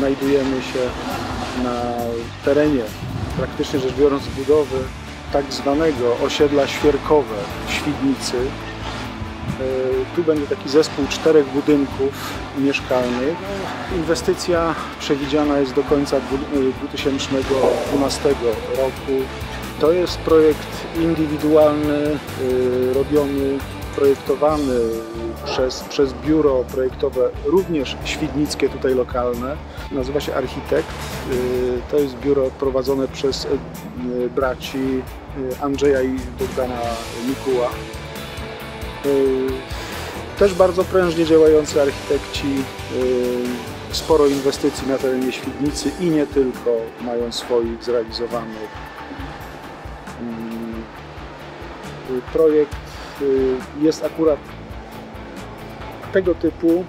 znajdujemy się na terenie, praktycznie rzecz biorąc, budowy tak zwanego osiedla Świerkowe w Świdnicy. E, Tu będzie taki zespół czterech budynków mieszkalnych. Inwestycja przewidziana jest do końca dwu- e, 2012 roku. To jest projekt indywidualny, y, robiony, projektowany przez, przez biuro projektowe, również świdnickie, tutaj lokalne. Nazywa się Architekt. Y, To jest biuro prowadzone przez y, braci y, Andrzeja i Bogdana Mikuła. Też bardzo prężnie działający architekci, sporo inwestycji na terenie Świdnicy i nie tylko mają swoich zrealizowanych. Mm, Projekt jest akurat tego typu.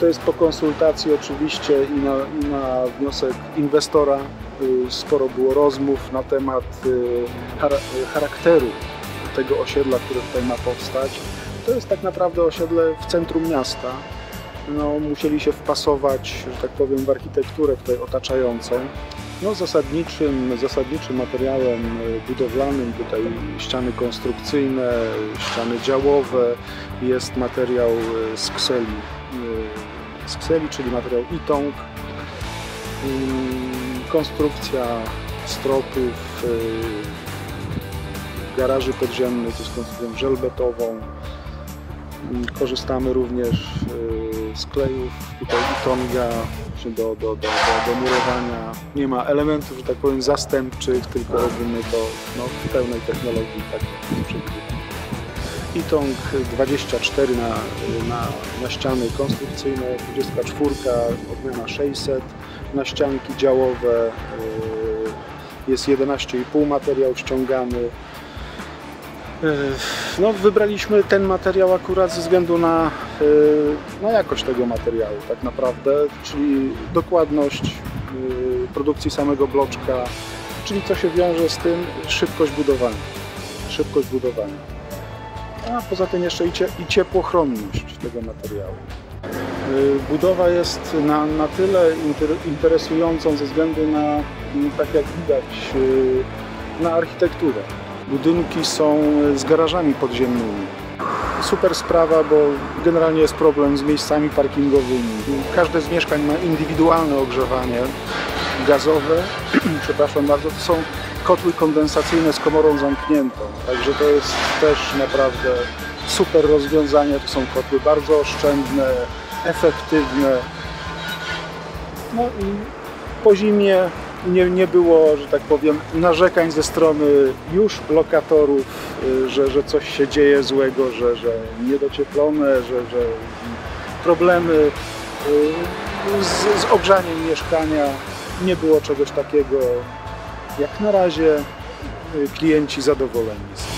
To jest po konsultacji oczywiście i na, i na wniosek inwestora. Y, Sporo było rozmów na temat y, y, charakteru tego osiedla, które tutaj ma powstać. To jest tak naprawdę osiedle w centrum miasta. No, musieli się wpasować, że tak powiem, w architekturę tutaj otaczającą. No, zasadniczym, zasadniczym materiałem y, budowlanym, tutaj ściany konstrukcyjne, ściany działowe, jest materiał y, z kseli, y, z kseli czyli materiał itong. Y, Konstrukcja stropów, garaży podziemnych jest konstrukcją żelbetową. Korzystamy również y, z klejów, tutaj itonga do, do, do, do, do murowania. Nie ma elementów, że tak powiem, zastępczych, tylko robimy to no, w pełnej technologii, tak jak jest przewidziane. Itong 24 na, na, na ściany konstrukcyjne, 24 odmiana 600, na ścianki działowe y, jest 11,5 materiał ściągany. Y, No, wybraliśmy ten materiał akurat ze względu na, y, na jakość tego materiału, tak naprawdę, czyli dokładność y, produkcji samego bloczka, czyli co się wiąże z tym, szybkość budowania. Szybkość budowania. A poza tym jeszcze i, cie, i ciepłochronność tego materiału. Budowa jest na, na tyle inter- interesującą ze względu na, tak jak widać, na architekturę. Budynki są z garażami podziemnymi. Super sprawa, bo generalnie jest problem z miejscami parkingowymi. Każde z mieszkań ma indywidualne ogrzewanie gazowe, przepraszam bardzo, to są kotły kondensacyjne z komorą zamkniętą. Także to jest też naprawdę super rozwiązanie. To są kotły bardzo oszczędne, efektywne. No i po zimie nie, nie było, że tak powiem, narzekań ze strony już lokatorów, y, że, że coś się dzieje złego, że, że niedocieplone, że, że problemy y, z, z ogrzaniem mieszkania. Nie było czegoś takiego. Jak na razie y, klienci zadowoleni.